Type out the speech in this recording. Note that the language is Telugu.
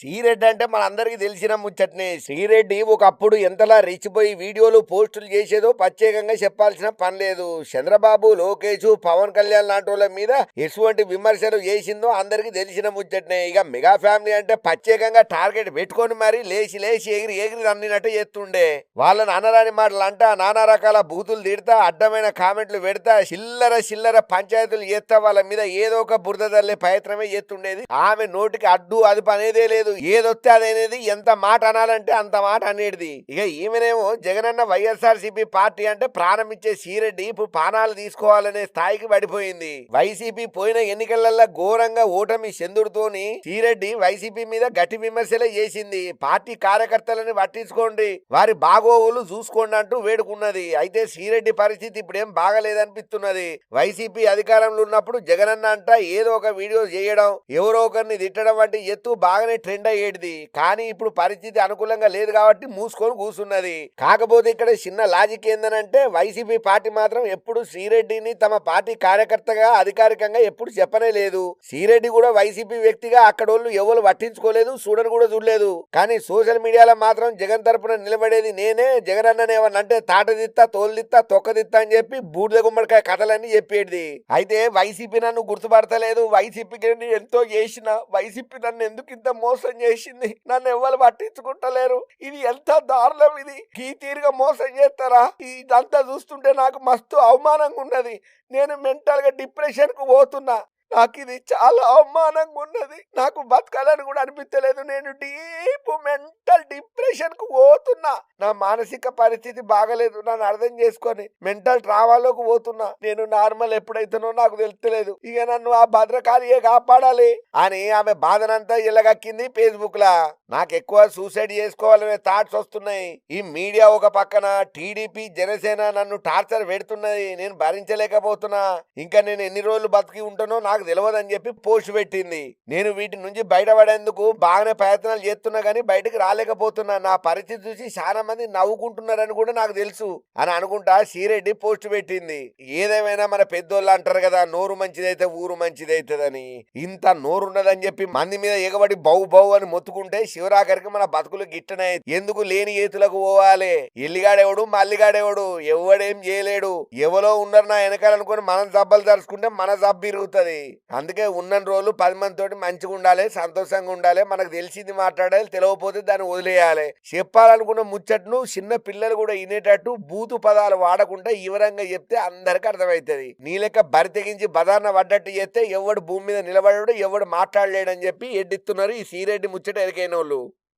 శ్రీరెడ్డి అంటే మనందరికీ తెలిసిన ముచ్చట్నే. శ్రీరెడ్డి ఒకప్పుడు ఎంతలా రెచ్చిపోయి వీడియోలు పోస్టులు చేసేదో ప్రత్యేకంగా చెప్పాల్సిన పని లేదు. చంద్రబాబు లోకేష్ పవన్ కళ్యాణ్ లాంటి వాళ్ళ మీద ఎటువంటి విమర్శలు చేసిందో అందరికీ తెలిసిన ముచ్చట్నే. ఇక మెగా ఫ్యామిలీ అంటే ప్రత్యేకంగా టార్గెట్ పెట్టుకొని మరి లేచి లేచి ఎగిరి ఎగిరి అన్నినట్టు చేస్తుండే. వాళ్ళని అనరాని మాటలు అంటా నానా రకాల బూతులు తిడతా అడ్డమైన కామెంట్లు పెడతా చిల్లర చిల్లర పంచాయతీలు చేస్తా వాళ్ళ మీద ఏదో ఒక బురద తల్లే ప్రయత్నమే చేస్తుండేది. ఆమె నోటికి అడ్డు అది అనేదే లేదు. ఏదొస్తే అదనేది ఎంత మాట అనాలంటే అంత మాట అనేది ఇక ఈమెనేమో జగనన్న వైఎస్ఆర్సీపీ పార్టీ అంటే ప్రారంభించే సీరెడ్డి ఇప్పుడు పానాలు తీసుకోవాలనే స్థాయికి పడిపోయింది. వైసీపీ పోయిన ఎన్నికలలో ఘోరంగా ఓటమి చెందుడుతోని సీరెడ్డి వైసీపీ మీద గట్టి విమర్శలే చేసింది. పార్టీ కార్యకర్తలని పట్టించుకోండి. వారి బాగోగులు చూసుకోండి అంటూ వేడుకున్నది. అయితే సీరెడ్డి పరిస్థితి ఇప్పుడేం బాగలేదనిపిస్తున్నది. వైసీపీ అధికారంలో ఉన్నప్పుడు జగనన్న అంట ఏదో ఒక వీడియో చేయడం ఎవరో ఒకరిని తిట్టడం వంటి ఎత్తు బాగానే ట్రెండ్ అయ్యేది కానీ ఇప్పుడు పరిస్థితి అనుకూలంగా లేదు కాబట్టి మూసుకొని కూసున్నది. కాకపోతే ఇక్కడ చిన్న లాజిక్ ఏందనంటే వైసీపీ పార్టీ మాత్రం ఎప్పుడు శ్రీరెడ్డిని తమ పార్టీ కార్యకర్తగా అధికారికంగా ఎప్పుడు చెప్పనే లేదు. శ్రీరెడ్డి కూడా వైసీపీ వ్యక్తిగా అక్కడోళ్ళు ఎవరు పట్టించుకోలేదు చూడని కూడా చూడలేదు. కానీ సోషల్ మీడియాలో మాత్రం జగన్ తరపున నిలబడేది నేనే జగన్ అన్నని అంటే తాటదిత్తా తోలుదిత్తా తొక్కదిత్తా అని చెప్పి బూడిద గుమ్మడికాయ కథలన్నీ చెప్పేది అయితే వైసీపీ నన్ను గుర్తుపడతలేదు వైసీపీకి నేను ఎంతో చేసిన వైసీపీ నన్ను ఎందుకు ఇంత మోసం చేసింది. నన్ను ఎవరు పట్టించుకుంటలేరు. ఇది ఎంత దారుణం ఇది. ఈ తీరుగా మోసం చేస్తారా? ఇదంతా చూస్తుంటే నాకు మస్తు అవమానంగా ఉన్నది. నేను మెంటల్గా డిప్రెషన్కు పోతున్నా. నాకు ఇది చాలా అవమానంగా ఉన్నది. నాకు బతకాలని కూడా అనిపించలేదు నేను డీప్ మెంటల్ డిప్రెషన్కు పోతున్నా. నా మానసిక పరిస్థితి బాగలేదు. నన్ను అర్థం చేసుకొని మెంటల్ ట్రావాలోకి పోతున్నా. నేను నార్మల్ ఎప్పుడైతేనో నాకు తెలుస్తలేదు. ఇక నన్ను ఆ భద్రకాళియే కాపాడాలి అని ఆమె బాధనంతా ఇలాగక్కింది ఫేస్బుక్ లా నాకు ఎక్కువ సూసైడ్ చేసుకోవాలనే థాట్స్ వస్తున్నాయి. ఈ మీడియా ఒక పక్కన టీడీపీ జనసేన నన్ను టార్చర్ పెడుతున్నది నేను భరించలేకపోతున్నా. ఇంకా నేను ఎన్ని రోజులు బతికి ఉంటానో నాకు నాకు తెలియదని చెప్పి పోస్ట్ పెట్టింది. నేను వీటి నుంచి బయటపడేందుకు బాగానే ప్రయత్నాలు చేస్తున్నా కానీ బయటకు రాలేకపోతున్నా. నా పరిస్థితి చూసి చాలా మంది నవ్వుకుంటున్నారని కూడా నాకు తెలుసు అని అనుకుంటా శ్రీరెడ్డి పోస్ట్ పెట్టింది. ఏదేమైనా మన పెద్దోళ్ళు అంటారు కదా నోరు మంచిదైతే ఊరు మంచిదైతుందని. ఇంత నోరున్నదని చెప్పి మంది మీద ఎగబడి బౌ బౌ అని మొత్తుకుంటే శివరాఖరికి మన బతుకులు గిట్టనే ఎందుకు లేని ఏతులకు పోవాలి? ఎల్లిగాడెవడు? మల్లిగాడెవడు? ఎవడేం చేయలేడు? ఎవరో ఉన్నారు నా వెనకాలనుకొని మనం జబ్బలు తరుచుకుంటే మన జబ్బు ఇరుగుతుంది. అందుకే ఉన్న రోజులు పది మంది తోటి మంచిగా ఉండాలి సంతోషంగా ఉండాలి మనకు తెలిసింది మాట్లాడాలి తెలియకపోతే దాన్ని వదిలేయాలి. చెప్పాలనుకున్న ముచ్చట్ను చిన్న పిల్లలు కూడా వినేటట్టు బూతు పదాలు వాడకుండా వివరంగా చెప్తే అందరికి అర్థమవుతుంది. నీ లెక్క బరి తెగించి పడ్డట్టు చేస్తే ఎవడు భూమి మీద నిలబడడు ఎవడు మాట్లాడలేడని చెప్పి ఎడ్డిస్తున్నారు ఈ సీరెడ్డి ముచ్చట ఎరికైన వాళ్ళు